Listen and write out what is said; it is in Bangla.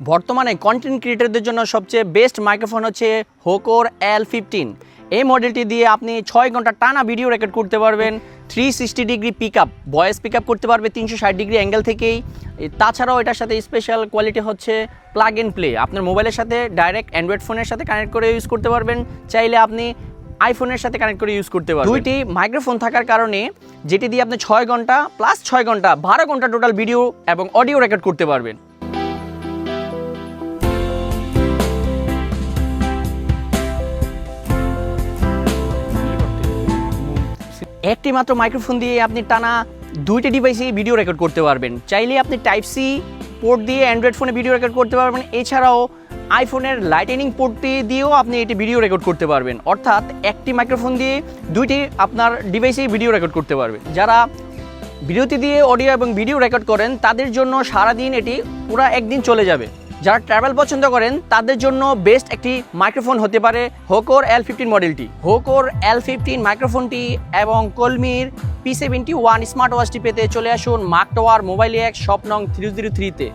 বর্তমানে কন্টেন্ট ক্রিয়েটরদের জন্য সবচেয়ে বেস্ট মাইক্রোফোন হচ্ছে হোকোর এল ফিফটিন এই মডেলটি দিয়ে আপনি ছয় ঘণ্টা টানা ভিডিও রেকর্ড করতে পারবেন three sixty degree pick up voice pick up করতে পারবে তিনশো ষাট ডিগ্রি অ্যাঙ্গেল থেকেই। তাছাড়াও এটার সাথে স্পেশাল কোয়ালিটি হচ্ছে প্লাগ এন্ড প্লে আপনার মোবাইলের সাথে ডাইরেক্ট অ্যান্ড্রয়েড ফোনের সাথে কানেক্ট করে ইউজ করতে পারবেন, চাইলে আপনি আইফোনের সাথে কানেক্ট করে ইউজ করতে পারবেন। দুইটি মাইক্রোফোন থাকার কারণে যেটি দিয়ে আপনি ছয় ঘণ্টা প্লাস ছয় ঘণ্টা, বারো ঘণ্টা টোটাল ভিডিও এবং অডিও রেকর্ড করতে পারবেন। একটি মাত্র মাইক্রোফোন দিয়ে আপনি টানা দুইটি ডিভাইসে ভিডিও রেকর্ড করতে পারবেন। চাইলে আপনি টাইপ সি পোর্ট দিয়ে অ্যান্ড্রয়েড ফোনে ভিডিও রেকর্ড করতে পারবেন। এছাড়াও আইফোনের লাইটেনিং পোর্টটি দিয়েও আপনি এটি ভিডিও রেকর্ড করতে পারবেন। অর্থাৎ একটি মাইক্রোফোন দিয়ে দুইটি আপনার ডিভাইসেই ভিডিও রেকর্ড করতে পারবেন যারা বিরতি দিয়ে অডিও এবং ভিডিও রেকর্ড করেন, তাদের জন্য সারাদিন এটি পুরো একদিন চলে যাবে। যারা ট্রাভেল পছন্দ করেন, তাদের জন্য বেস্ট একটি মাইক্রোফোন হতে পারে হোকোর এল ফিফটিন মডেলটি হোকোর এল ফিফটিন মাইক্রোফোনটি এবং কলমির পি সেভেন্টি ওয়ান স্মার্ট ওয়াচটি পেতে চলে আসুন মাক টাওয়ার মোবাইল এক স্বপ্নং থ্রি জিরো থ্রিতে